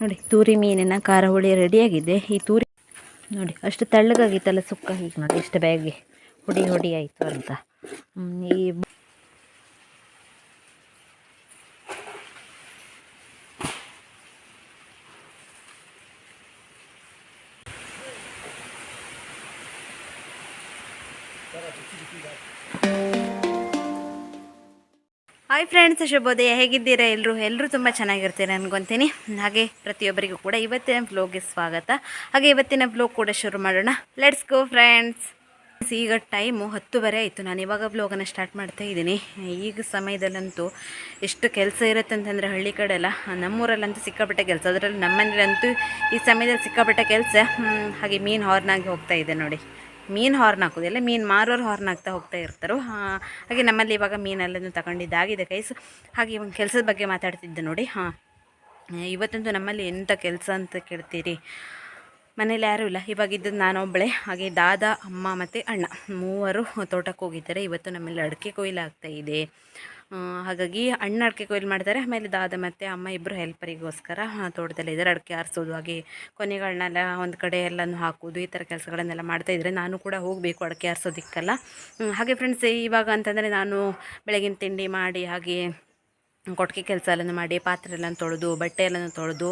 ನೋಡಿ, ತೂರಿ ಮೀನಿನ ಖಾರ ಹುಳಿ ರೆಡಿಯಾಗಿದೆ. ಈ ತೂರಿ ನೋಡಿ, ಅಷ್ಟು ತಳ್ಳಗಾಗಿತ್ತಲ್ಲ ಸುಕ್ಕ ಹೀಗೆ ನೋಡಿ, ಇಷ್ಟು ಬ್ಯಾಗಿ ಹುಡಿ ಹುಡಿ ಆಯಿತು ಅಂತ. ಈ ಹಾಯ್ ಫ್ರೆಂಡ್ಸ್ ಶುಭೋದಯ. ಹೇಗಿದ್ದೀರಾ ಎಲ್ಲರೂ ಎಲ್ಲರೂ ತುಂಬ ಚೆನ್ನಾಗಿರ್ತೀರ ಅನ್ಕೊತೀನಿ. ಹಾಗೆ ಪ್ರತಿಯೊಬ್ಬರಿಗೂ ಕೂಡ ಇವತ್ತಿನ ಬ್ಲೋಗ್ಗೆ ಸ್ವಾಗತ. ಹಾಗೆ ಇವತ್ತಿನ ಬ್ಲೋಗ್ ಕೂಡ ಶುರು ಮಾಡೋಣ. ಲೆಟ್ಸ್ ಗೋ ಫ್ರೆಂಡ್ಸ್ ಈಗ ಟೈಮು ಹತ್ತುವರೆ ಆಯಿತು. ನಾನು ಇವಾಗ ಬ್ಲೋಗನ್ನು ಸ್ಟಾರ್ಟ್ ಮಾಡ್ತಾ ಇದ್ದೀನಿ. ಈಗ ಸಮಯದಲ್ಲಂತೂ ಎಷ್ಟು ಕೆಲಸ ಇರುತ್ತೆ ಅಂತಂದರೆ ಹಳ್ಳಿ ಕಡೆ ಅಲ್ಲ. ನಮ್ಮೂರಲ್ಲಂತೂ ಸಿಕ್ಕಾಪಟ್ಟೆ ಕೆಲಸ. ಅದರಲ್ಲಿ ನಮ್ಮನೇಲಂತೂ ಈ ಸಮಯದಲ್ಲಿ ಸಿಕ್ಕಾಪಟ್ಟೆ ಕೆಲಸ. ಹಾಗೆ ಮೀನು ಹಾರ್ನಾಗಿ ಹೋಗ್ತಾ ಇದೆ ನೋಡಿ. ಮೀನು ಹಾರ್ನ್ ಹಾಕೋದಿಲ್ಲ ಮೀನು ಮಾರೋರು ಹಾರ್ನ್ ಹಾಕ್ತಾ ಹೋಗ್ತಾ ಇರ್ತಾರೋ ಹಾಗೆ ನಮ್ಮಲ್ಲಿ ಇವಾಗ ಮೀನೆಲ್ಲನೂ ತಗೊಂಡಿದ್ದಾಗಿದೆ ಕೈಸ್ ಹಾಗೆ ಇವಾಗ ಕೆಲಸದ ಬಗ್ಗೆ ಮಾತಾಡ್ತಿದ್ದೆ ನೋಡಿ, ಹಾಂ. ಇವತ್ತಂತೂ ನಮ್ಮಲ್ಲಿ ಎಂಥ ಕೆಲಸ ಅಂತ ಕೇಳ್ತೀರಿ? ಮನೇಲಿ ಯಾರೂ ಇಲ್ಲ. ಇವಾಗ ಇದ್ದದ್ದು ನಾನೊಬ್ಬಳೆ ಹಾಗೆ ದಾದ, ಅಮ್ಮ ಮತ್ತು ಅಣ್ಣ. ಮೂವರು ತೋಟಕ್ಕೆ ಹೋಗಿದ್ದಾರೆ. ಇವತ್ತು ನಮ್ಮಲ್ಲಿ ಅಡಿಕೆ ಕೊಯ್ಲು ಇದೆ. ಹಾಗಾಗಿ ಅಣ್ಣ ಅಡಿಕೆ ಕೊಯ್ಲು ಮಾಡ್ತಾರೆ, ಆಮೇಲೆ ದಾದ ಮತ್ತು ಅಮ್ಮ ಇಬ್ಬರು ಹೆಲ್ಪರಿಗೋಸ್ಕರ ತೋಟದಲ್ಲಿ ಇದ್ದಾರೆ. ಅಡಿಕೆ ಆರಿಸೋದು ಹಾಗೆ ಕೊನೆಗಳನ್ನೆಲ್ಲ ಒಂದು ಕಡೆ ಎಲ್ಲನೂ ಹಾಕೋದು ಈ ಥರ ಕೆಲಸಗಳನ್ನೆಲ್ಲ ಮಾಡ್ತಾ ಇದ್ದರೆ ನಾನು ಕೂಡ ಹೋಗಬೇಕು ಅಡಿಕೆ ಆರಿಸೋದಿಕ್ಕೆಲ್ಲ. ಹಾಗೆ ಫ್ರೆಂಡ್ಸ್ ಇವಾಗ ಅಂತಂದರೆ ನಾನು ಬೆಳಗಿನ ತಿಂಡಿ ಮಾಡಿ ಹಾಗೆ ಕೊಟ್ಟಿಗೆ ಕೆಲಸ ಎಲ್ಲನೂ ಮಾಡಿ, ಪಾತ್ರೆ ಎಲ್ಲ ತೊಳೆದು, ಬಟ್ಟೆ ಎಲ್ಲನೂ ತೊಳೆದು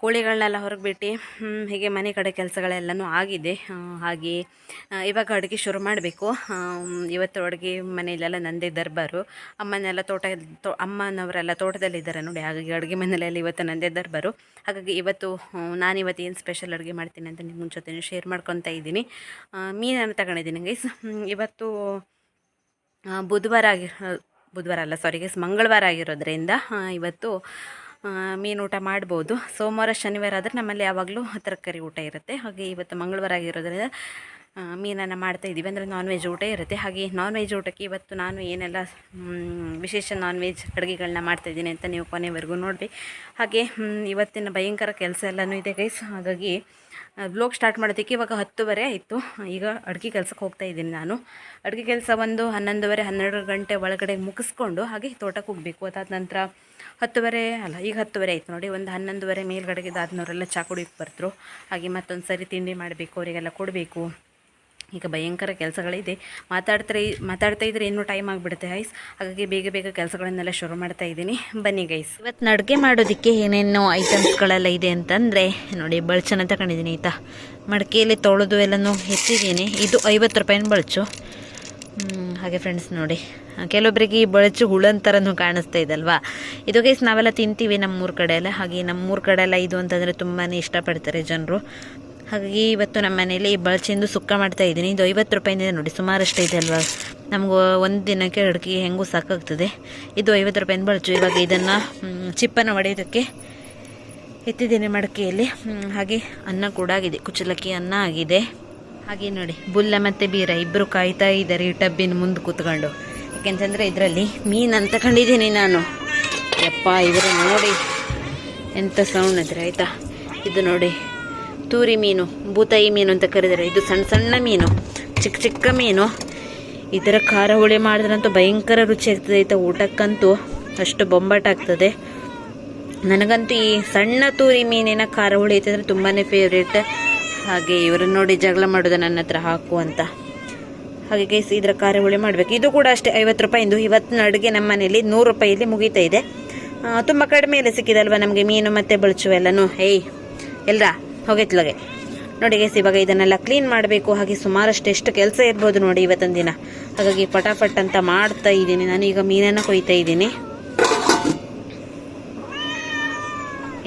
ಕೋಳಿಗಳನ್ನೆಲ್ಲ ಹೊರಗೆ ಬಿಟ್ಟು ಹೀಗೆ ಮನೆ ಕಡೆ ಕೆಲಸಗಳೆಲ್ಲನೂ ಆಗಿದೆ. ಹಾಗೆ ಇವಾಗ ಅಡುಗೆ ಶುರು ಮಾಡಬೇಕು. ಇವತ್ತು ಅಡುಗೆ ಮನೆಯಲ್ಲೆಲ್ಲ ನಂದೇ ದರ್ಬಾರು. ಅಮ್ಮನೆಲ್ಲ ತೋಟ, ತೋ, ಅಮ್ಮನವರೆಲ್ಲ ತೋಟದಲ್ಲಿದ್ದಾರೆ ನೋಡಿ, ಹಾಗಾಗಿ ಅಡುಗೆ ಮನೆಯಲ್ಲೆಲ್ಲ ಇವತ್ತು ನಂದೇ ದರ್ಬಾರು. ಹಾಗಾಗಿ ಇವತ್ತು ನಾನು ಇವತ್ತು ಏನು ಸ್ಪೆಷಲ್ ಅಡುಗೆ ಮಾಡ್ತೀನಿ ಅಂತ ನಿಮ್ಮ ಜೊತೆ ಶೇರ್ ಮಾಡ್ಕೊತಾ ಇದ್ದೀನಿ. ಮೀನನ್ನು ತಗೊಂಡಿದ್ದೀನಿ ಗೈಸ್ ಇವತ್ತು ಬುಧವಾರ ಆಗಿ ಬುಧವಾರ ಅಲ್ಲ ಸಾರಿ ಗೈಸ್ ಮಂಗಳವಾರ ಆಗಿರೋದ್ರಿಂದ ಇವತ್ತು ಮೀನು ಊಟ ಮಾಡ್ಬೋದು. ಸೋಮವಾರ, ಶನಿವಾರ ಆದರೆ ನಮ್ಮಲ್ಲಿ ಯಾವಾಗಲೂ ತರಕಾರಿ ಊಟ ಇರುತ್ತೆ. ಹಾಗೆ ಇವತ್ತು ಮಂಗಳವಾರ ಆಗಿರೋದ್ರಿಂದ ಮೀನನ್ನು ಮಾಡ್ತಾ ಇದ್ದೀವಿ. ಅಂದರೆ ನಾನ್ ವೆಜ್ ಊಟ ಇರುತ್ತೆ. ಹಾಗೆ ನಾನ್ ವೆಜ್ ಊಟಕ್ಕೆ ಇವತ್ತು ನಾನು ಏನೆಲ್ಲ ವಿಶೇಷ ನಾನ್ ವೆಜ್ ಅಡುಗೆಗಳನ್ನ ಮಾಡ್ತಾಯಿದ್ದೀನಿ ಅಂತ ನೀವು ಕೊನೆವರೆಗೂ ನೋಡಿ ಹಾಗೆ ಇವತ್ತಿನ ಭಯಂಕರ ಕೆಲಸ ಎಲ್ಲನೂ ಇದೆ ಗೈಸ್ ಹಾಗಾಗಿ ಬ್ಲೋಗ್ ಸ್ಟಾರ್ಟ್ ಮಾಡೋದಕ್ಕೆ ಇವಾಗ ಹತ್ತುವರೆ ಆಯಿತು. ಈಗ ಅಡುಗೆ ಕೆಲಸಕ್ಕೆ ಹೋಗ್ತಾ ಇದ್ದೀನಿ ನಾನು. ಅಡುಗೆ ಕೆಲಸ ಒಂದು ಹನ್ನೊಂದುವರೆ, ಹನ್ನೆರಡು ಗಂಟೆ ಒಳಗಡೆ ಮುಗಿಸ್ಕೊಂಡು ಹಾಗೆ ತೋಟಕ್ಕೆ ಹೋಗಬೇಕು. ಅದಾದ ನಂತರ ಹತ್ತುವರೆ ಅಲ್ಲ, ಈಗ ಹತ್ತುವರೆ ಆಯಿತು ನೋಡಿ, ಒಂದು ಹನ್ನೊಂದುವರೆ ಮೇಲ್ಗಡೆಗೆ ಆದ್ನವರೆಲ್ಲ ಚಾ ಕುಡಿಯೋಕೆ ಬರ್ತರು ಹಾಗೆ ಮತ್ತೊಂದು ಸರಿ ತಿಂಡಿ ಮಾಡಬೇಕು, ಅವರಿಗೆಲ್ಲ ಕೊಡಬೇಕು. ಈಗ ಭಯಂಕರ ಕೆಲಸಗಳಿದೆ. ಮಾತಾಡ್ತಾರೆ, ಮಾತಾಡ್ತಾ ಇದ್ರೆ ಇನ್ನೂ ಟೈಮ್ ಆಗಿಬಿಡುತ್ತೆ ಗೈಸ್ ಹಾಗಾಗಿ ಬೇಗ ಬೇಗ ಕೆಲಸಗಳನ್ನೆಲ್ಲ ಶುರು ಮಾಡ್ತಾ ಇದ್ದೀನಿ. ಬನ್ನಿ ಗೈಸ್ ಇವತ್ತು ಅಡುಗೆ ಮಾಡೋದಕ್ಕೆ ಏನೇನು ಐಟಮ್ಸ್ಗಳೆಲ್ಲ ಇದೆ ಅಂತಂದರೆ, ನೋಡಿ, ಬಳಚನ ತಗೊಂಡಿದ್ದೀನಿ ಆಯಿತಾ? ಮಡಿಕೆಯಲ್ಲಿ ತೊಳೆದು ಎಲ್ಲನೂ ಹೆಚ್ಚಿದ್ದೀನಿ. ಇದು ಐವತ್ತು ರೂಪಾಯಿನ ಬಳಚು. ಹಾಗೆ ಫ್ರೆಂಡ್ಸ್ ನೋಡಿ. ಕೆಲವೊಬ್ಬರಿಗೆ ಈ ಬಳಚು ಹುಳನ್ ಥರನೂ ಕಾಣಿಸ್ತಾ ಇದಲ್ವಾ? ಇದು ಗೈಸ್ ನಾವೆಲ್ಲ ತಿಂತೀವಿ ನಮ್ಮೂರ ಕಡೆ ಎಲ್ಲ. ಹಾಗೆ ನಮ್ಮೂರ ಕಡೆ ಎಲ್ಲ ಇದು ಅಂತಂದರೆ ತುಂಬಾ ಇಷ್ಟಪಡ್ತಾರೆ ಜನರು. ಹಾಗಾಗಿ ಇವತ್ತು ನಮ್ಮ ಮನೇಲಿ ಈ ಬಳಚಿಂದು ಸುಕ್ಕ ಮಾಡ್ತಾ ಇದ್ದೀನಿ. ಇದು ಐವತ್ತು ರೂಪಾಯಿಂದ ನೋಡಿ, ಸುಮಾರಷ್ಟು ಇದೆ ಅಲ್ವಾ? ನಮಗೂ ಒಂದು ದಿನಕ್ಕೆ ಅಡುಗೆ ಹೆಂಗೂ ಸಾಕಾಗ್ತದೆ. ಇದು ಐವತ್ತು ರೂಪಾಯಿಂದ ಬಳಚು. ಇವಾಗ ಇದನ್ನು ಚಿಪ್ಪನ್ನು ಹೊಡೆಯೋದಕ್ಕೆ ಎತ್ತಿದ್ದೀನಿ ಮಡಕೆಯಲ್ಲಿ. ಹಾಗೆ ಅನ್ನ ಕೂಡ ಆಗಿದೆ. ಕುಚ್ಚಲಕ್ಕಿ ಅನ್ನ ಆಗಿದೆ. ಹಾಗೆ ನೋಡಿ, ಬುಲ್ಲ ಮತ್ತು ಬೀರ ಇಬ್ಬರು ಕಾಯ್ತಾ ಇದ್ದಾರೆ ಈ ಟಬ್ಬಿನ ಮುಂದೆ ಕೂತ್ಕೊಂಡು. ಯಾಕೆಂತಂದ್ರೆ ಇದರಲ್ಲಿ ಮೀನು ಅಂತ ಕಂಡಿದ್ದೀನಿ ನಾನು. ಯಪ್ಪ, ಇವರು ನೋಡಿ ಎಂಥ ಸೌಂಡ್ ಅಂದರೆ, ಆಯಿತಾ? ಇದು ನೋಡಿ, ತೂರಿ ಮೀನು, ಬೂತಾಯಿ ಮೀನು ಅಂತ ಕರೀತಾರೆ. ಇದು ಸಣ್ಣ ಸಣ್ಣ ಮೀನು, ಚಿಕ್ಕ ಚಿಕ್ಕ ಮೀನು. ಈ ಥರ ಖಾರ ಹುಳಿ ಮಾಡಿದ್ರಂತೂ ಭಯಂಕರ ರುಚಿ ಆಗ್ತದೆ. ಆಯಿತಾ, ಊಟಕ್ಕಂತೂ ಅಷ್ಟು ಬೊಂಬಾಟಾಗ್ತದೆ ನನಗಂತೂ ಈ ಸಣ್ಣ ತೂರಿ ಮೀನಿನ ಖಾರ ಹುಳಿ ಐತಂದ್ರೆ ತುಂಬಾ ಫೇವ್ರೇಟ್ ಹಾಗೆ ಇವರನ್ನು ನೋಡಿ ಜಗಳ ಮಾಡೋದು ನನ್ನ ಹತ್ರ ಹಾಕು ಅಂತ. ಹಾಗೆ ಗೈಸ್ ಇದರ ಹುಳಿ ಮಾಡಬೇಕು. ಇದು ಕೂಡ ಅಷ್ಟೇ, ಐವತ್ತು ರೂಪಾಯಿಂದು ಇವತ್ತಿನ ಅಡುಗೆ ನಮ್ಮ ಮನೇಲಿ ನೂರು ರೂಪಾಯಿಯಲ್ಲಿ ಮುಗಿತಾ ಇದೆ. ತುಂಬ ಕಡಿಮೆಯಲ್ಲಿ ಸಿಕ್ಕಿದಲ್ವ ನಮಗೆ? ಮೀನು ಮತ್ತು ಬಳಚು ಎಲ್ಲನೂ. ಏಯ್ ಎಲ್ಲ ಹೋಗೈತ್ಲಗೆ ನೋಡಿ ಗೈಸ್ ಇವಾಗ ಇದನ್ನೆಲ್ಲ ಕ್ಲೀನ್ ಮಾಡಬೇಕು. ಹಾಗೆ ಸುಮಾರಷ್ಟು ಎಷ್ಟು ಕೆಲಸ ಇರ್ಬೋದು ನೋಡಿ ಇವತ್ತಿನ ದಿನ. ಹಾಗಾಗಿ ಪಟಾಪಟ್ ಅಂತ ಮಾಡ್ತಾ ಇದ್ದೀನಿ. ನಾನು ಈಗ ಮೀನನ್ನು ಕೊಯ್ತಾ ಇದ್ದೀನಿ.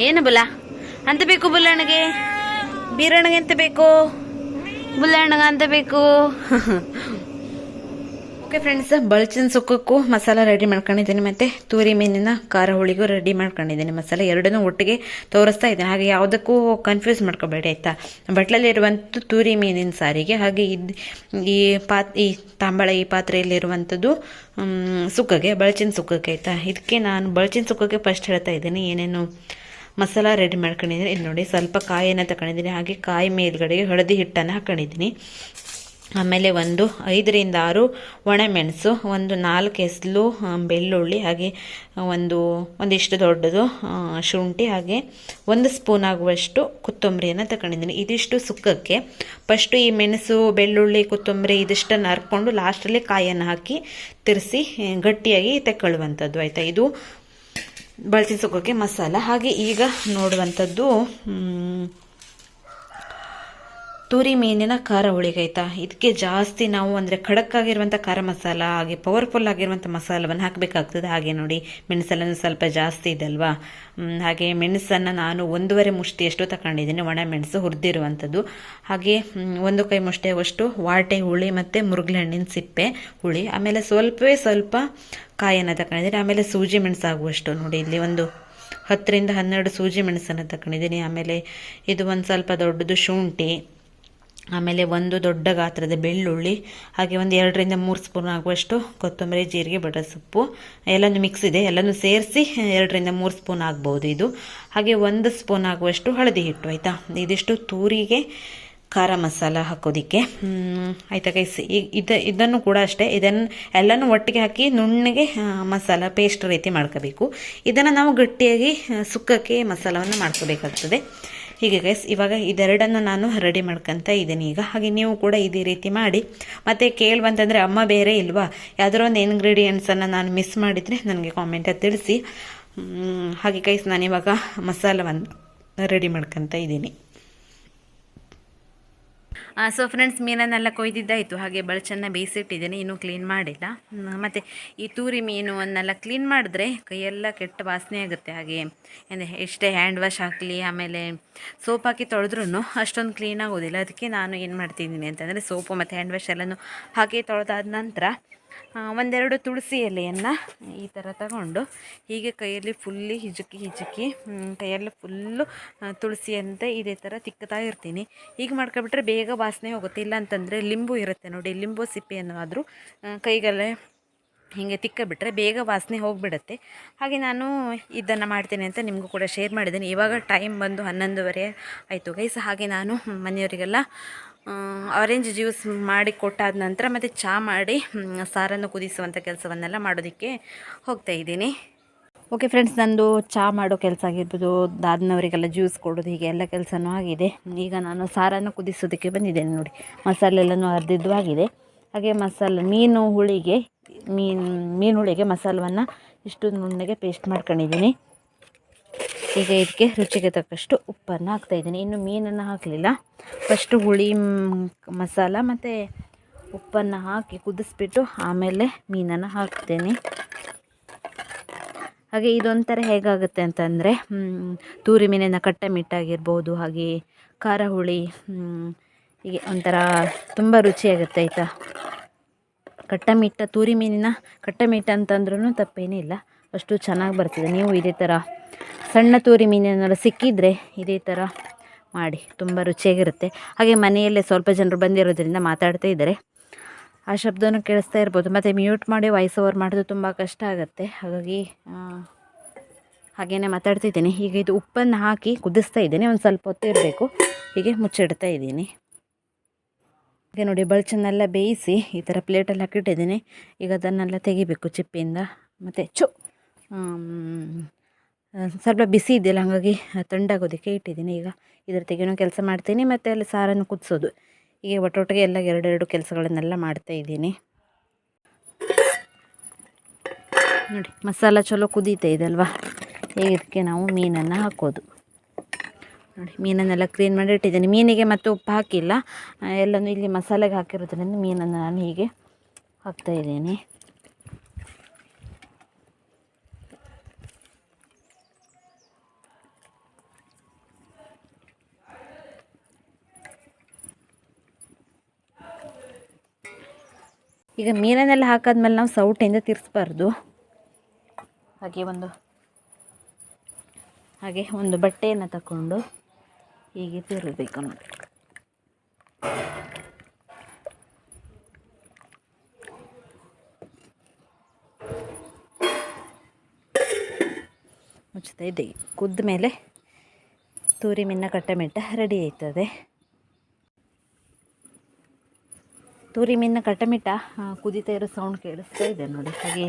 ಏನು ಬುಲ್ಲ? ಅಂತ ಬೇಕು ಬುಲ್ಲಣ್ಣಗೆ ಬೀರಣ್ಣಗೆ ಅಂತ ಬೇಕು? ಬುಲ್ಲಣ್ಣಗ ಅಂತ ಬೇಕು. ಓಕೆ ಫ್ರೆಂಡ್ಸ್ ಬಳಚಿನ ಸುಕ್ಕಕ್ಕೂ ಮಸಾಲ ರೆಡಿ ಮಾಡ್ಕೊಂಡಿದ್ದೀನಿ ಮತ್ತು ತೂರಿ ಮೀನಿನ ಖಾರ ಹುಳಿಗೂ ರೆಡಿ ಮಾಡ್ಕೊಂಡಿದ್ದೀನಿ. ಮಸಾಲೆ ಎರಡನ್ನೂ ಒಟ್ಟಿಗೆ ತೋರಿಸ್ತಾ ಇದ್ದೀನಿ. ಹಾಗೆ ಯಾವುದಕ್ಕೂ ಕನ್ಫ್ಯೂಸ್ ಮಾಡ್ಕೋಬೇಡಿ ಆಯಿತಾ? ಬಟ್ಲಲ್ಲಿರುವಂಥ ತೂರಿ ಮೀನಿನ ಸಾರಿಗೆ ಹಾಗೆ ಇದು ಈ ಪಾತ್ ಈ ತಾಂಬಳ ಈ ಪಾತ್ರೆಯಲ್ಲಿರುವಂಥದ್ದು ಸುಕ್ಕಗೆ ಬಳಚಿನ ಸುಕ್ಕಕ್ಕೆ ಆಯಿತಾ? ಇದಕ್ಕೆ ನಾನು ಬಳಚಿನ ಸುಕ್ಕಕ್ಕೆ ಫಸ್ಟ್ ಹೇಳ್ತಾ ಇದ್ದೀನಿ. ಏನೇನು ಮಸಾಲ ರೆಡಿ ಮಾಡ್ಕೊಂಡಿದ್ದೀನಿ. ಇಲ್ಲಿ ನೋಡಿ ಸ್ವಲ್ಪ ಕಾಯಿಯನ್ನು ತಗೊಂಡಿದ್ದೀನಿ ಹಾಗೆ ಕಾಯಿ ಮೇಲ್ಗಡೆಗೆ ಹಳದಿ ಹಿಟ್ಟನ್ನು ಹಾಕೊಂಡಿದ್ದೀನಿ. ಆಮೇಲೆ ಒಂದು ಐದರಿಂದ ಆರು ಒಣಮೆಣಸು, ಒಂದು ನಾಲ್ಕು ಎಸ್ಲು ಬೆಳ್ಳುಳ್ಳಿ, ಹಾಗೆ ಒಂದು, ಒಂದಿಷ್ಟು ದೊಡ್ಡದು ಶುಂಠಿ, ಹಾಗೆ ಒಂದು ಸ್ಪೂನ್ ಆಗುವಷ್ಟು ಕೊತ್ತಂಬರಿಯನ್ನು ತಗೊಂಡಿದ್ದೀನಿ ಇದಿಷ್ಟು ಸುಕ್ಕಕ್ಕೆ. ಫಸ್ಟು ಈ ಮೆಣಸು, ಬೆಳ್ಳುಳ್ಳಿ, ಕೊತ್ತಂಬರಿ ಇದಿಷ್ಟನ್ನು ಹರ್ಕೊಂಡು ಲಾಸ್ಟಲ್ಲಿ ಕಾಯಿಯನ್ನು ಹಾಕಿ ತಿರ್ಸಿ ಗಟ್ಟಿಯಾಗಿ ತೆಕ್ಕೊಳ್ಳುವಂಥದ್ದು. ಆಯಿತಾ? ಇದು ಬಳಸಿ ಸುಕ್ಕಕ್ಕೆ ಮಸಾಲ. ಹಾಗೆ ಈಗ ನೋಡುವಂಥದ್ದು ಮ್, ತೂರಿ ಮೀನಿನ ಖಾರ ಹುಳಿಗೆ ಆಯ್ತಾ? ಇದಕ್ಕೆ ಜಾಸ್ತಿ ನಾವು ಅಂದರೆ ಖಡಕ್ ಆಗಿರುವಂಥ ಖಾರ ಮಸಾಲ ಹಾಗೆ ಪವರ್ಫುಲ್ ಆಗಿರುವಂಥ ಮಸಾಲವನ್ನು ಹಾಕಬೇಕಾಗ್ತದೆ. ಹಾಗೆ ನೋಡಿ ಮೆಣಸಲ್ಲೂ ಸ್ವಲ್ಪ ಜಾಸ್ತಿ ಇದೆ ಅಲ್ವಾ? ಹಾಗೆ ಮೆಣಸನ್ನು ನಾನು ಒಂದೂವರೆ ಮುಷ್ಟಿಯಷ್ಟು ತಗೊಂಡಿದ್ದೀನಿ ಒಣ ಮೆಣಸು ಹುರಿದಿರುವಂಥದ್ದು ಹಾಗೆ ಒಂದು ಕೈ ಮುಷ್ಟಿಯವಷ್ಟು ವಾಟೆ ಹುಳಿ ಮತ್ತು ಮುರುಗ್ಲೆ ಹಣ್ಣಿನ ಸಿಪ್ಪೆ ಹುಳಿ. ಆಮೇಲೆ ಸ್ವಲ್ಪವೇ ಸ್ವಲ್ಪ ಕಾಯನ್ನು ತಗೊಂಡಿದ್ದೀನಿ ಆಮೇಲೆ ಸೂಜಿ ಮೆಣಸು ಆಗುವಷ್ಟು ನೋಡಿ ಇಲ್ಲಿ ಒಂದು ಹತ್ತರಿಂದ ಹನ್ನೆರಡು ಸೂಜಿ ಮೆಣಸನ್ನು ತಗೊಂಡಿದ್ದೀನಿ ಆಮೇಲೆ ಇದು ಒಂದು ಸ್ವಲ್ಪ ದೊಡ್ಡದು ಶುಂಠಿ ಆಮೇಲೆ ಒಂದು ದೊಡ್ಡ ಗಾತ್ರದ ಬೆಳ್ಳುಳ್ಳಿ, ಹಾಗೆ ಒಂದು ಎರಡರಿಂದ ಮೂರು ಸ್ಪೂನ್ ಆಗುವಷ್ಟು ಕೊತ್ತಂಬರಿ, ಜೀರಿಗೆ, ಬಟರ್ ಸೊಪ್ಪು, ಎಲ್ಲನೂ ಮಿಕ್ಸ್ ಇದೆ. ಎಲ್ಲನೂ ಸೇರಿಸಿ ಎರಡರಿಂದ ಮೂರು ಸ್ಪೂನ್ ಆಗ್ಬೋದು ಇದು. ಹಾಗೆ ಒಂದು ಸ್ಪೂನ್ ಆಗುವಷ್ಟು ಹಳದಿ ಹಿಟ್ಟು, ಆಯಿತಾ? ಇದಿಷ್ಟು ತೂರಿಗೆ ಖಾರ ಮಸಾಲ ಹಾಕೋದಕ್ಕೆ. ಆಯಿತಾ ಕೈಸ್ ಇದು, ಇದನ್ನು ಕೂಡ ಅಷ್ಟೇ. ಇದನ್ನು ಎಲ್ಲನೂ ಒಟ್ಟಿಗೆ ಹಾಕಿ ನುಣ್ಣಗೆ ಮಸಾಲ ಪೇಸ್ಟ್ ರೀತಿ ಮಾಡ್ಕೋಬೇಕು. ಇದನ್ನು ನಾವು ಗಟ್ಟಿಯಾಗಿ ಸುಕ್ಕಕ್ಕೆ ಮಸಾಲವನ್ನು ಮಾಡ್ಕೋಬೇಕಾಗ್ತದೆ. ಹೀಗೆ ಗೈಸ್ ಇವಾಗ ಇದೆರಡನ್ನು ನಾನು ರೆಡಿ ಮಾಡ್ಕೊತ ಇದ್ದೀನಿ. ಈಗ ಹಾಗೆ ನೀವು ಕೂಡ ಇದೇ ರೀತಿ ಮಾಡಿ, ಮತ್ತು ಕೇಳುವಂತಂದರೆ ಅಮ್ಮ ಬೇರೆ ಇಲ್ವಾ? ಯಾವುದೋ ಒಂದು ಇಂಗ್ರೀಡಿಯೆಂಟ್ಸನ್ನು ನಾನು ಮಿಸ್ ಮಾಡಿದರೆ ನನಗೆ ಕಾಮೆಂಟಲ್ಲಿ ತಿಳಿಸಿ. ಹಾಗೆ ಗೈಸ್ ನಾನಿವಾಗ ಮಸಾಲವನ್ನು ರೆಡಿ ಮಾಡ್ಕೊತ ಇದ್ದೀನಿ. ಸೊ ಫ್ರೆಂಡ್ಸ್ ಮೀನನ್ನೆಲ್ಲ ಕೊಯ್ದಿದ್ದಾಯಿತು. ಹಾಗೆ ಬಳಚನ್ನ ಬೇಯಿಸಿಟ್ಟಿದ್ದೇನೆ, ಇನ್ನೂ ಕ್ಲೀನ್ ಮಾಡಿಲ್ಲ. ಮತ್ತು ಈ ತೂರಿ ಮೀನು ಅನ್ನೆಲ್ಲ ಕ್ಲೀನ್ ಮಾಡಿದ್ರೆ ಕೈಯೆಲ್ಲ ಕೆಟ್ಟ ವಾಸನೆ ಆಗುತ್ತೆ. ಹಾಗೆ ಎಷ್ಟೇ ಹ್ಯಾಂಡ್ ವಾಶ್ ಹಾಕಲಿ, ಆಮೇಲೆ ಸೋಪ್ ಹಾಕಿ ತೊಳೆದ್ರೂ ಅಷ್ಟೊಂದು ಕ್ಲೀನ್ ಆಗೋದಿಲ್ಲ. ಅದಕ್ಕೆ ನಾನು ಏನು ಮಾಡ್ತಿದ್ದೀನಿ ಅಂತಂದರೆ ಸೋಪು ಮತ್ತು ಹ್ಯಾಂಡ್ ವಾಶ್ ಎಲ್ಲನೂ ಹಾಕಿ ತೊಳೆದಾದ ನಂತರ ಒಂದೆರಡು ತುಳಸಿ ಎಲೆಯನ್ನು ಈ ಥರ ತಗೊಂಡು ಹೀಗೆ ಕೈಯಲ್ಲಿ ಫುಲ್ಲಿ ಹಿಜುಕಿ ಹಿಜುಕಿ ಕೈಯಲ್ಲಿ ಫುಲ್ಲು ತುಳಸಿ ಅಂತ ಇದೇ ಥರ ತಿಕ್ಕತಾ ಇರ್ತೀನಿ. ಹೀಗೆ ಮಾಡ್ಕೊಬಿಟ್ರೆ ಬೇಗ ವಾಸನೆ ಹೋಗುತ್ತೆ. ಇಲ್ಲ ಅಂತಂದರೆ ಲಿಂಬು ಇರುತ್ತೆ ನೋಡಿ, ಲಿಂಬು ಸಿಪ್ಪೆಯನ್ನು ಆದರೂ ಕೈಗಲ್ಲೇ ಹೀಗೆ ತಿಕ್ಕಬಿಟ್ರೆ ಬೇಗ ವಾಸನೆ ಹೋಗಿಬಿಡುತ್ತೆ. ಹಾಗೆ ನಾನು ಇದನ್ನು ಮಾಡ್ತೀನಿ ಅಂತ ನಿಮಗೂ ಕೂಡ ಶೇರ್ ಮಾಡಿದ್ದೀನಿ. ಇವಾಗ ಟೈಮ್ ಬಂದು ಹನ್ನೊಂದುವರೆ ಆಯಿತು ಗೈಸ್. ಹಾಗೆ ನಾನು ಮನೆಯವರಿಗೆಲ್ಲ ಆರೆಂಜ್ ಜ್ಯೂಸ್ ಮಾಡಿ ಕೊಟ್ಟಾದ ನಂತರ ಮತ್ತು ಚಹಾ ಮಾಡಿ ಸಾರನ್ನು ಕುದಿಸುವಂಥ ಕೆಲಸವನ್ನೆಲ್ಲ ಮಾಡೋದಕ್ಕೆ ಹೋಗ್ತಾ ಇದ್ದೀನಿ. ಓಕೆ ಫ್ರೆಂಡ್ಸ್ ನಂದು ಚಹಾ ಮಾಡೋ ಕೆಲಸ ಆಗಿರ್ಬೋದು, ದಾದನವರಿಗೆಲ್ಲ ಜ್ಯೂಸ್ ಕೊಡೋದು ಹೀಗೆ ಎಲ್ಲ ಕೆಲಸನೂ ಆಗಿದೆ. ಈಗ ನಾನು ಸಾರನ್ನು ಕುದಿಸೋದಕ್ಕೆ ಬಂದಿದ್ದೇನೆ ನೋಡಿ. ಮಸಾಲೆಲ್ಲೂ ಅರ್ದಿದ್ದು ಆಗಿದೆ. ಹಾಗೆ ಮಸಾಲೆ, ಮೀನು ಹುಳಿಗೆ, ಮೀನು ಮೀನು ಹುಳಿಗೆ ಮಸಾಲವನ್ನು ಇಷ್ಟು ನುಣ್ಣಗೆ ಪೇಸ್ಟ್ ಮಾಡ್ಕೊಂಡಿದ್ದೀನಿ. ಈಗ ಇದಕ್ಕೆ ರುಚಿಗೆ ತಕ್ಕಷ್ಟು ಉಪ್ಪನ್ನು ಹಾಕ್ತಾಯಿದ್ದೀನಿ ಇನ್ನು ಮೀನನ್ನು ಹಾಕಲಿಲ್ಲ. ಫಸ್ಟು ಹುಳಿ ಮಸಾಲ ಮತ್ತು ಉಪ್ಪನ್ನು ಹಾಕಿ ಕುದಿಸ್ಬಿಟ್ಟು ಆಮೇಲೆ ಮೀನನ್ನು ಹಾಕ್ತೇನೆ. ಹಾಗೆ ಇದೊಂಥರ ಹೇಗಾಗುತ್ತೆ ಅಂತಂದರೆ ತೂರಿ ಮೀನನ್ನು ಕಟ್ಟ ಮಿಟ್ಟಾಗಿರ್ಬೋದು, ಹಾಗೆ ಖಾರ ಹುಳಿ ಹೀಗೆ ಒಂಥರ ತುಂಬ ರುಚಿಯಾಗುತ್ತೆ ಆಯಿತಾ? ಕಟ್ಟಮಿಟ್ಟ ತೂರಿ ಮೀನಿನ ಕಟ್ಟಮಿಟ್ಟ ಅಂತಂದ್ರೂ ತಪ್ಪೇನಿಲ್ಲ. ಅಷ್ಟು ಚೆನ್ನಾಗಿ ಬರ್ತದೆ. ನೀವು ಇದೇ ಥರ ಸಣ್ಣ ತೂರಿ ಮೀನೇನಾದ್ರು ಸಿಕ್ಕಿದರೆ ಇದೇ ಥರ ಮಾಡಿ. ತುಂಬ ರುಚಿಯಾಗಿರುತ್ತೆ. ಹಾಗೆ ಮನೆಯಲ್ಲೇ ಸ್ವಲ್ಪ ಜನರು ಬಂದಿರೋದ್ರಿಂದ ಮಾತಾಡ್ತಾ ಇದ್ದಾರೆ. ಆ ಶಬ್ದವನ್ನು ಕೇಳಿಸ್ತಾ ಇರ್ಬೋದು. ಮತ್ತು ಮ್ಯೂಟ್ ಮಾಡಿ ವಾಯ್ಸ್ ಓವರ್ ಮಾಡೋದು ತುಂಬ ಕಷ್ಟ ಆಗುತ್ತೆ. ಹಾಗಾಗಿ ಹಾಗೆಯೇ ಮಾತಾಡ್ತಿದ್ದೀನಿ ಈಗ ಇದು ಉಪ್ಪನ್ನು ಹಾಕಿ ಕುದಿಸ್ತಾ ಇದ್ದೀನಿ. ಒಂದು ಸ್ವಲ್ಪ ಹೊತ್ತು ಇರಬೇಕು. ಹೀಗೆ ಮುಚ್ಚಿಡ್ತಾ ಇದ್ದೀನಿ. ಹಾಗೆ ನೋಡಿ, ಬಳ್ಚನ್ನೆಲ್ಲ ಬೇಯಿಸಿ ಈ ಥರ ಪ್ಲೇಟಲ್ಲಿ ಹಾಕಿಟ್ಟಿದ್ದೀನಿ. ಈಗ ಅದನ್ನೆಲ್ಲ ತೆಗಿಬೇಕು ಚಿಪ್ಪಿಂದ. ಮತ್ತು ಚು ಸ್ವಲ್ಪ ಬಿಸಿ ಇದೆಯಲ್ಲ ಹಾಗಾಗಿ ತಂಡಾಗೋದಕ್ಕೆ ಇಟ್ಟಿದ್ದೀನಿ. ಈಗ ಇದರ ತೆಗೆಯೋ ಕೆಲಸ ಮಾಡ್ತೀನಿ, ಮತ್ತು ಅಲ್ಲಿ ಸಾರನ್ನು ಕುದಿಸೋದು. ಹೀಗೆ ಒಟ್ಟೊಟ್ಟಿಗೆ ಎಲ್ಲ ಎರಡೆರಡು ಕೆಲಸಗಳನ್ನೆಲ್ಲ ಮಾಡ್ತಾ ಇದ್ದೀನಿ. ನೋಡಿ, ಮಸಾಲ ಚಲೋ ಕುದೀತಾ ಇದೆ ಅಲ್ವಾ? ಈಗ ಇದಕ್ಕೆ ನಾವು ಮೀನನ್ನು ಹಾಕೋದು. ನೋಡಿ, ಮೀನನ್ನೆಲ್ಲ ಕ್ಲೀನ್ ಮಾಡಿ ಇಟ್ಟಿದ್ದೀನಿ. ಮೀನಿಗೆ ಮತ್ತೆ ಉಪ್ಪು ಹಾಕಿಲ್ಲ. ಎಲ್ಲನೂ ಇಲ್ಲಿ ಮಸಾಲೆಗೆ ಹಾಕಿರೋದ್ರಿಂದ ಮೀನನ್ನು ನಾನು ಹೀಗೆ ಹಾಕ್ತಾ ಈಗ ಮೀನನ್ನೆಲ್ಲ ಹಾಕಾದ್ಮೇಲೆ ನಾವು ಸೌಟಿಂದ ತಿರ್ಸ್ಬಾರ್ದು. ಹಾಗೆ ಒಂದು ಹಾಗೆ ಒಂದು ಬಟ್ಟೆಯನ್ನು ತಗೊಂಡು ಹೀಗೆ ತಿರುಗಬೇಕು ನೋಡಿ ಮುಚ್ಚುತ್ತಾ ಇದ್ದೆ ಕುದ್ದ ಮೇಲೆ ತೂರಿ ಮಿನ್ನ ಕಟ್ಟಮೆಟ್ಟ ರೆಡಿ ಆಯ್ತದೆ. ತೂರಿ ಮೀನಿನ ಕಟ್ಟಮಿಟ್ಟ ಕುದಿತಾ ಇರೋ ಸೌಂಡ್ ಕೇಳಿಸ್ತಾ ಇದೆ ನೋಡಿ. ಹಾಗೆ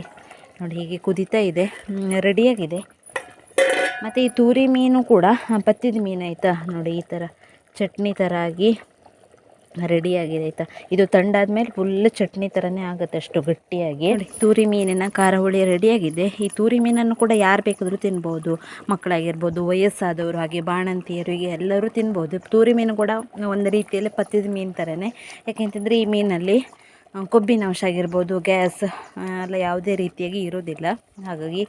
ನೋಡಿ ಹೀಗೆ ಕುದೀತಾ ಇದೆ ರೆಡಿಯಾಗಿದೆ ಮತ್ತು ಈ ತೂರಿ ಮೀನು ಕೂಡ ಪತ್ತಿದ ಮೀನು ಆಯಿತಾ ನೋಡಿ, ಈ ಥರ ಚಟ್ನಿ ಥರ ಆಗಿ. ರೆಡಿಯಾಗಿದೆ, ಆಯಿತಾ? ಇದು ತಂಡಾದ್ಮೇಲೆ ಫುಲ್ ಚಟ್ನಿ ಥರನೇ ಆಗುತ್ತೆ ಅಷ್ಟು ಗಟ್ಟಿಯಾಗಿ. ತೂರಿ ಮೀನಿನ ಖಾರ ಹುಳಿ ರೆಡಿಯಾಗಿದೆ. ಈ ತೂರಿ ಮೀನನ್ನು ಕೂಡ ಯಾರು ಬೇಕಾದರೂ ತಿನ್ಬೋದು. ಮಕ್ಕಳಾಗಿರ್ಬೋದು, ವಯಸ್ಸಾದವರು, ಹಾಗೆ ಬಾಣಂತಿಯರು, ಹೀಗೆ ಎಲ್ಲರೂ ತಿನ್ಬೋದು. ತೂರಿ ಮೀನು ಕೂಡ ಒಂದು ರೀತಿಯಲ್ಲಿ ಪತ್ತಿದ ಮೀನು ಥರನೇ ಯಾಕೆಂತಂದರೆ ಈ ಮೀನಲ್ಲಿ ಕೊಬ್ಬಿನ ಅಂಶ ಆಗಿರ್ಬೋದು, ಗ್ಯಾಸ್ ಎಲ್ಲ ಯಾವುದೇ ರೀತಿಯಾಗಿ ಇರೋದಿಲ್ಲ. ಹಾಗಾಗಿ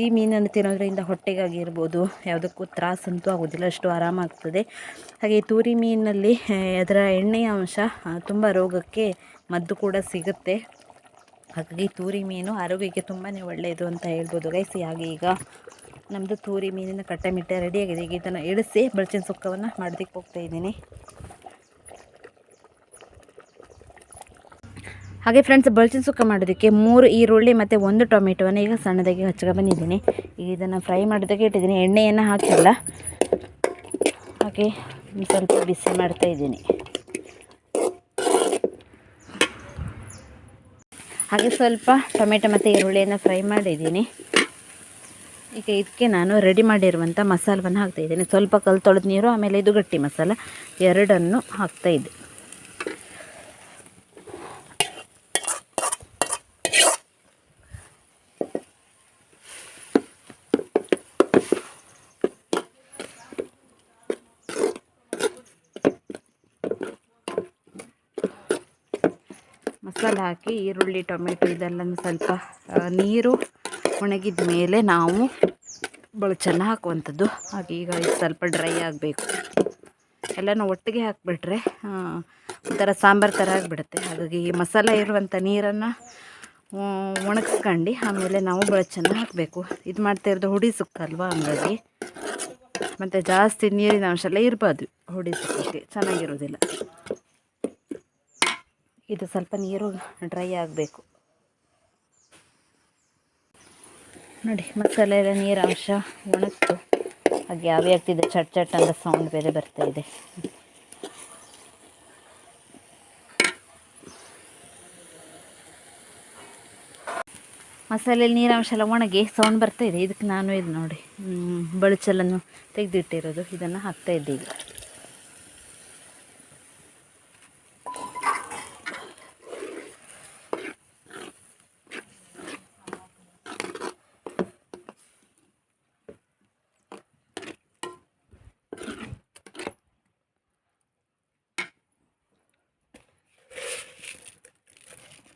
ಈ ಮೀನನ್ನು ತಿನ್ನೋದ್ರಿಂದ ಹೊಟ್ಟೆಗಾಗಿರ್ಬೋದು, ಯಾವುದಕ್ಕೂ ತ್ರಾಸಂತೂ ಆಗೋದಿಲ್ಲ, ಅಷ್ಟು ಆರಾಮಾಗ್ತದೆ. ಹಾಗೆ ತೂರಿ ಮೀನಲ್ಲಿ ಅದರ ಎಣ್ಣೆಯ ಅಂಶ ತುಂಬ ರೋಗಕ್ಕೆ ಮದ್ದು ಕೂಡ ಸಿಗುತ್ತೆ. ಹಾಗಾಗಿ ತೂರಿ ಮೀನು ಆರೋಗ್ಯಕ್ಕೆ ತುಂಬಾ ಒಳ್ಳೆಯದು ಅಂತ ಹೇಳ್ಬೋದು ಗೈಸಿ. ಹಾಗೆ ಈಗ ನಮ್ಮದು ತೂರಿ ಮೀನಿನ ಕಟ್ಟೆ ಮಿಟ್ಟೆ ರೆಡಿಯಾಗಿದೆ ಈಗ ಇದನ್ನು ಇಳಿಸಿ, ಬೆಳಚಿನ ಸುಕ್ಕವನ್ನು ಮಾಡೋದಕ್ಕೆ ಹೋಗ್ತಾ ಇದ್ದೀನಿ. ಹಾಗೆ ಫ್ರೆಂಡ್ಸ್ ಬಳ್ಚಿನ ಸುಕ್ಕ ಮಾಡೋದಕ್ಕೆ ಮೂರು ಈರುಳ್ಳಿ ಮತ್ತು ಒಂದು ಟೊಮೆಟೊವನ್ನು ಈಗ ಸಣ್ಣದಾಗಿ ಹಚ್ಕೊ ಬಂದಿದ್ದೀನಿ. ಈಗ ಇದನ್ನು ಫ್ರೈ ಮಾಡೋದಕ್ಕೆ ಇಟ್ಟಿದ್ದೀನಿ. ಎಣ್ಣೆಯನ್ನು ಹಾಕಿಲ್ಲ. ಹಾಗೆ ಸ್ವಲ್ಪ ಬಿಸಿ ಮಾಡ್ತಾ ಇದ್ದೀನಿ. ಹಾಗೆ ಸ್ವಲ್ಪ ಟೊಮೆಟೊ ಮತ್ತು ಈರುಳ್ಳಿಯನ್ನು ಫ್ರೈ ಮಾಡಿದ್ದೀನಿ. ಈಗ ಇದಕ್ಕೆ ನಾನು ರೆಡಿ ಮಾಡಿರುವಂಥ ಮಸಾಲವನ್ನು ಹಾಕ್ತಾಯಿದ್ದೀನಿ ಸ್ವಲ್ಪ ಕಲ್ ತೊಳೆದ ನೀರು, ಆಮೇಲೆ ಇದು ಗಟ್ಟಿ ಮಸಾಲ ಎರಡನ್ನು ಹಾಕ್ತಾಯಿದ್ದೆ ಮಸಾಲೆ ಹಾಕಿ, ಈರುಳ್ಳಿ, ಟೊಮೆಟೊ ಇದೆಲ್ಲನೂ ಸ್ವಲ್ಪ ನೀರು ಒಣಗಿದ ಮೇಲೆ ನಾವು ಬಳಚನ್ನು ಹಾಕುವಂಥದ್ದು. ಹಾಗೆ ಈಗ ಸ್ವಲ್ಪ ಡ್ರೈ ಆಗಬೇಕು. ಎಲ್ಲನೂ ಒಟ್ಟಿಗೆ ಹಾಕಿಬಿಟ್ರೆ ಒಂಥರ ಸಾಂಬಾರು ಥರ ಆಗಿಬಿಡುತ್ತೆ. ಹಾಗಾಗಿ ಈ ಮಸಾಲೆ ಇರುವಂಥ ನೀರನ್ನು ಒಣಗಿಸ್ಕೊಂಡು, ಆಮೇಲೆ ನಾವು ಬಳಚನ್ನು ಹಾಕಬೇಕು. ಇದು ಮಾಡ್ತಾ ಇರೋದು ಹುಡಿ ಹಂಗಾಗಿ. ಮತ್ತು ಜಾಸ್ತಿ ನೀರಿನ ಅಂಶ ಎಲ್ಲ ಇರ್ಬೋದು ಹುಡಿ ಸುಕ್ಕಕ್ಕೆ ಚೆನ್ನಾಗಿರೋದಿಲ್ಲ ಇದು ಸ್ವಲ್ಪ ನೀರು ಡ್ರೈ ಆಗಬೇಕು. ನೋಡಿ, ಮಸಾಲೆ ಎಲ್ಲ ನೀರು ಅಂಶ ಒಣಗ್ತು. ಹಾಗೆ ಯಾವ ಆಗ್ತಿದೆ? ಚಟ್ ಚಟ್ ಅಂತ ಸೌಂಡ್ ಬೇರೆ ಬರ್ತಾ ಇದೆ. ಮಸಾಲೆಯಲ್ಲಿ ನೀರಾಂಶ ಎಲ್ಲ ಒಣಗಿ ಸೌಂಡ್ ಬರ್ತಾ ಇದೆ. ಇದಕ್ಕೆ ನಾನು ಇದು ನೋಡಿ ಬಳುಚಲನ್ನು ತೆಗೆದಿಟ್ಟಿರೋದು. ಇದನ್ನು ಹಾಕ್ತಾ ಇದ್ದೆ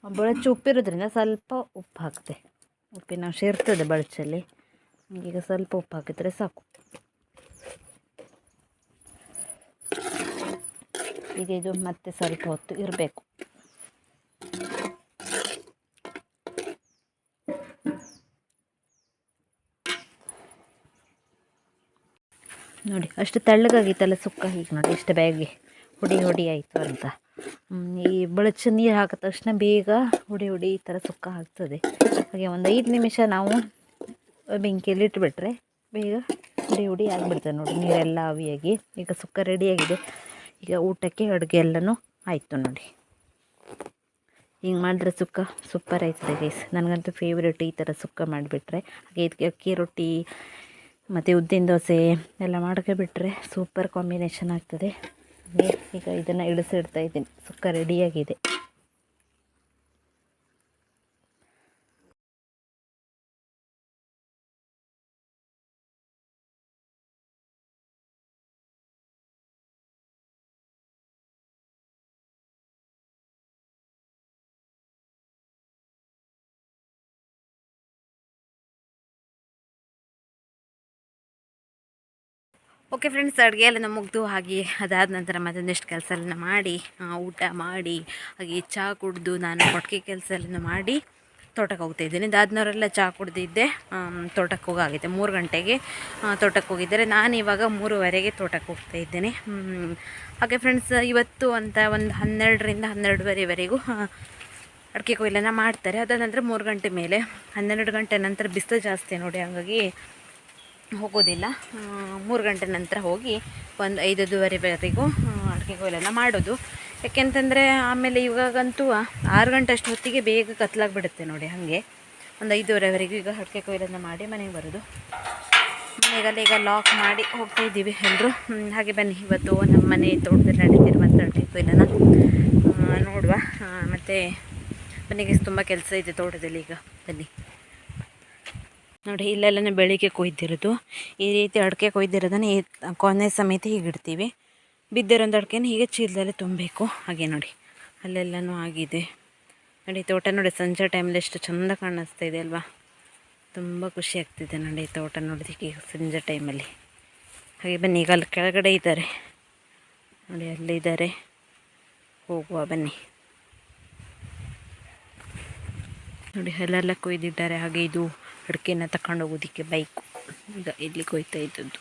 ಬಳಚು ಉಪ್ಪಿರೋದ್ರಿಂದ ಸ್ವಲ್ಪ ಉಪ್ಪು ಹಾಕಿದೆ ಉಪ್ಪಿನ ಅಂಶ ಇರ್ತದೆ ಬಳಚಲ್ಲಿ. ಈಗ ಸ್ವಲ್ಪ ಉಪ್ಪು ಹಾಕಿದ್ರೆ ಸಾಕು. ಈಗ ಇದು ಮತ್ತೆ ಸ್ವಲ್ಪ ಹೊತ್ತು ಇರಬೇಕು. ನೋಡಿ, ಅಷ್ಟು ತಳ್ಳಗಾಗಿತ್ತಲ್ಲ ಸುಕ್ಕ ಈಗ ನೋಡಿ, ಇಷ್ಟು ಬೇಗ ಹುಡಿ ಹುಡಿ ಆಯಿತು ಅಂತ. ಈ ಬಳಚ ನೀರು ಹಾಕಿದ ತಕ್ಷಣ ಬೇಗ ಹುಡಿ ಹುಡಿ ಈ ಥರ ಸುಕ್ಕ ಆಗ್ತದೆ. ಹಾಗೆ ಒಂದು ಐದು ನಿಮಿಷ ನಾವು ಬೆಂಕಿಯಲ್ಲಿ ಇಟ್ಬಿಟ್ರೆ ಬೇಗ ಹುಡಿ ಹುಡಿ ಆಗಿಬಿಡ್ತದೆ ನೋಡಿ ನೀರೆಲ್ಲ ಆವಿಯಾಗಿ. ಈಗ ಸುಕ್ಕ ರೆಡಿಯಾಗಿದೆ ಈಗ ಊಟಕ್ಕೆ ಅಡುಗೆ ಎಲ್ಲನೂ ಆಯಿತು ನೋಡಿ. ಹಿಂಗೆ ಮಾಡಿದ್ರೆ ಸುಕ್ಕ ಸೂಪರ್ ಆಯ್ತದೆ ಗೈಸ್ ನನಗಂತೂ ಫೇವ್ರೇಟ್ ಈ ಥರ ಸುಕ್ಕ ಮಾಡಿಬಿಟ್ರೆ. ಹಾಗೆ ಇದಕ್ಕೆ ಅಕ್ಕಿ ರೊಟ್ಟಿ, ಮತ್ತು ಉದ್ದಿನ ದೋಸೆ ಎಲ್ಲ ಮಾಡ್ಕೊಬಿಟ್ರೆ ಸೂಪರ್ ಕಾಂಬಿನೇಷನ್ ಆಗ್ತದೆ. ಈಗ ಇದನ್ನು ಇಳಿಸಿಡ್ತಾ ಇದ್ದೀನಿ. ಸುಕ್ಕ ರೆಡಿಯಾಗಿದೆ ಓಕೆ ಫ್ರೆಂಡ್ಸ್ ಅಡುಗೆ ಎಲ್ಲ ಮುಗಿದು ಹಾಗೆ ಅದಾದ ನಂತರ ಮತ್ತೊಂದಿಷ್ಟು ಕೆಲಸ ಎಲ್ಲ ಮಾಡಿ ಊಟ ಮಾಡಿ, ಹಾಗೆ ಚಹಾ ಕುಡಿದು ನಾನು ಕೊಟ್ಟಿಗೆ ಕೆಲಸ ಎಲ್ಲ ಮಾಡಿ ತೋಟಕ್ಕೆ ಹೋಗ್ತಾ ಇದ್ದೀನಿ. ದಾದ್ನವರೆಲ್ಲ ಚಹಾ ಕುಡ್ದಿದ್ದೆ ತೋಟಕ್ಕೆ ಹೋಗಾಗಿದೆ ಮೂರು ಗಂಟೆಗೆ ತೋಟಕ್ಕೆ ಹೋಗಿದ್ದಾರೆ. ನಾನು ಇವಾಗ ಮೂರುವರೆಗೆ ತೋಟಕ್ಕೆ ಹೋಗ್ತಾ ಇದ್ದೇನೆ. ಹಾಗೆ ಫ್ರೆಂಡ್ಸ್ ಇವತ್ತು ಅಂತ ಒಂದು ಹನ್ನೆರಡರಿಂದ ಹನ್ನೆರಡುವರೆವರೆಗೂ ಅಡಿಕೆ ಕೊಯ್ಲನ್ನು ಮಾಡ್ತಾರೆ. ಅದಾದ ನಂತರ ಮೂರು ಗಂಟೆ ಮೇಲೆ, ಹನ್ನೆರಡು ಗಂಟೆ ನಂತರ ಬಿಸಿಲು ಜಾಸ್ತಿ ನೋಡಿ, ಹಾಗಾಗಿ ಹೋಗೋದಿಲ್ಲ. ಮೂರು ಗಂಟೆ ನಂತರ ಹೋಗಿ ಒಂದು ಐದೂವರೆವರೆಗೂ ಅಡಿಕೆ ಕೊಯ್ಲನ್ನು ಮಾಡೋದು. ಯಾಕೆಂತಂದರೆ ಆಮೇಲೆ ಇವಾಗಂತೂ ಆರು ಗಂಟೆ ಅಷ್ಟು ಹೊತ್ತಿಗೆ ಬೇಗ ಕತ್ಲಾಗ್ಬಿಡುತ್ತೆ ನೋಡಿ ಹಾಗೆ. ಒಂದು ಐದುವರೆವರೆಗೂ ಈಗ ಅಡಿಕೆ ಕೊಯ್ಲನ್ನು ಮಾಡಿ ಮನೆಗೆ ಬರೋದು. ಮನೆಗೆಲ್ಲ ಈಗ ಲಾಕ್ ಮಾಡಿ ಹೋಗ್ತಾ ಇದ್ದೀವಿ ಎಲ್ಲರೂ ಹಾಗೆ ಬನ್ನಿ. ಇವತ್ತು ನಮ್ಮ ಮನೆ ತೋಟದಲ್ಲಿ ನಡೀತಿರುವಂಥ ಅಡಿಕೆ ಕೊಯ್ಲನ್ನು ನೋಡುವ. ಮತ್ತು ಮನೆಗೆ ತುಂಬ ಕೆಲಸ ಇದೆ ತೋಟದಲ್ಲಿ ಈಗ. ಬನ್ನಿ. ನೋಡಿ ಇಲ್ಲೆಲ್ಲ ಬೆಳಿಗ್ಗೆ ಕೊಯ್ದಿರೋದು. ಈ ರೀತಿ ಅಡಿಕೆ ಕೊಯ್ದಿರೋದನ್ನು ಈ ಕೊನೆ ಸಮೇತ ಹೀಗೆ ಇಡ್ತೀವಿ. ಬಿದ್ದಿರೋಂಥ ಅಡಿಕೆನ ಹೀಗೆ ಚೀಲದಲ್ಲಿ ತುಂಬಬೇಕು. ಹಾಗೆ ನೋಡಿ, ಅಲ್ಲೆಲ್ಲನೂ ಆಗಿದೆ. ನೋಡಿ ತೋಟ ನೋಡಿ, ಸಂಜೆ ಟೈಮಲ್ಲಿ ಎಷ್ಟು ಚಂದ ಕಾಣಿಸ್ತಾ ಇದೆ ಅಲ್ವಾ? ತುಂಬ ಖುಷಿ ಆಗ್ತಿದೆ ನೋಡಿ ತೋಟ ನೋಡೋದಕ್ಕೆ ಈಗ ಸಂಜೆ ಟೈಮಲ್ಲಿ. ಹಾಗೆ ಬನ್ನಿ, ಈಗ ಅಲ್ಲಿ ಕೆಳಗಡೆ ಇದ್ದಾರೆ. ನೋಡಿ, ಅಲ್ಲಿದ್ದಾರೆ. ಹೋಗುವ ಬನ್ನಿ. ನೋಡಿ, ಅಲ್ಲೆಲ್ಲ ಕೊಯ್ದಿದ್ದಾರೆ. ಹಾಗೆ ಇದು ಅಡಿಕೆನ ತಕೊಂಡು ಹೋಗೋದಕ್ಕೆ ಬೈಕು ಈಗ ಇಲ್ಲಿ ಕೊಯ್ತಾ ಇದ್ದದ್ದು.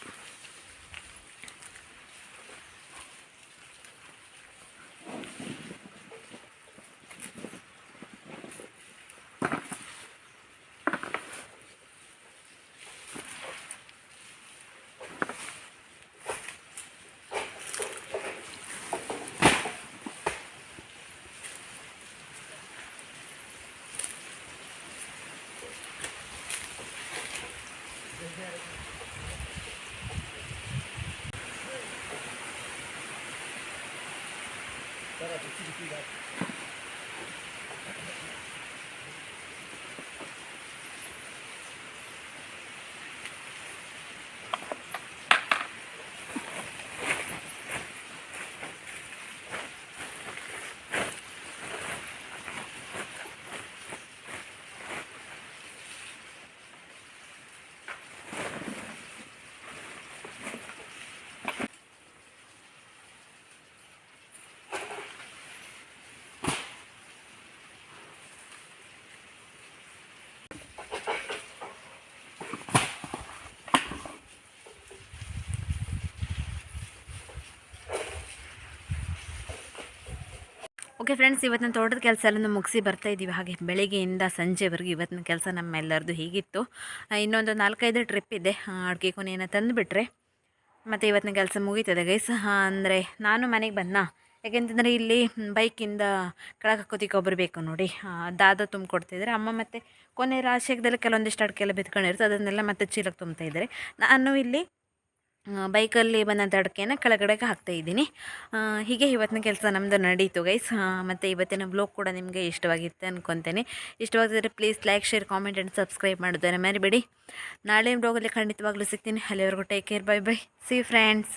ಓಕೆ ಫ್ರೆಂಡ್ಸ್ ಇವತ್ತಿನ ತೋಟದ ಕೆಲಸ ಎಲ್ಲ ಮುಗಿಸಿ ಬರ್ತಾ ಇದ್ದೀವಿ ಹಾಗೆ ಬೆಳಗ್ಗೆಯಿಂದ ಸಂಜೆವರೆಗೂ ಇವತ್ತಿನ ಕೆಲಸ ನಮ್ಮೆಲ್ಲರದು ಹೀಗಿತ್ತು. ಇನ್ನೊಂದು ನಾಲ್ಕೈದು ಟ್ರಿಪ್ ಇದೆ. ಅಡುಗೆ ಕೊನೆಯನ್ನು ತಂದುಬಿಟ್ರೆ ಮತ್ತು ಇವತ್ತಿನ ಕೆಲಸ ಮುಗೀತದೆ ಗೈಸ್ ಅಂದರೆ ನಾನು ಮನೆಗೆ ಬಂದ ಯಾಕೆಂತಂದರೆ ಇಲ್ಲಿ ಬೈಕಿಂದ ಹಾಕೋದಕ್ಕೆ ಒಬ್ಬರು ಬೇಕು ನೋಡಿ. ದಾದ ತುಂಬಿಕೊಡ್ತಿದ್ದಾರೆ ಅಮ್ಮ ಮತ್ತು ಕೊನೆ ರಾಶಿಯಾಗದಲ್ಲಿ ಕೆಲವೊಂದಿಷ್ಟು ಅಡಿಕೆ ಎಲ್ಲ ಬಿತ್ಕೊಂಡಿರುತ್ತೆ ಅದನ್ನೆಲ್ಲ ಮತ್ತೆ ಚೀಲಕ್ಕೆ ತುಂಬ್ತಾ ಇದ್ದಾರೆ. ನಾನು ಇಲ್ಲಿ ಬೈಕಲ್ಲಿ ಬಂದಂಥ ಅಡಿಕೆನ ಕೆಳಗಡೆಗೆ ಹಾಕ್ತಾ ಇದ್ದೀನಿ. ಹೀಗೆ ಇವತ್ತಿನ ಕೆಲಸ ನಮ್ಮದು ನಡೀತು ಗೈಸ್ ಮತ್ತು ಇವತ್ತಿನ ಬ್ಲಾಗ್ ಕೂಡ ನಿಮಗೆ ಇಷ್ಟವಾಗಿತ್ತು ಅಂದ್ಕೊತೇನೆ ಇಷ್ಟವಾಗಿದ್ದರೆ please like share comment and subscribe ಮಾಡೋದನ್ನು ಮರಿಬೇಡಿ. ನಾಳೆ ಬ್ಲಾಗಲ್ಲಿ ಖಂಡಿತವಾಗ್ಲೂ ಸಿಗ್ತೀನಿ. ಅಲ್ಲಿವರೆಗೂ take care bye bye see friends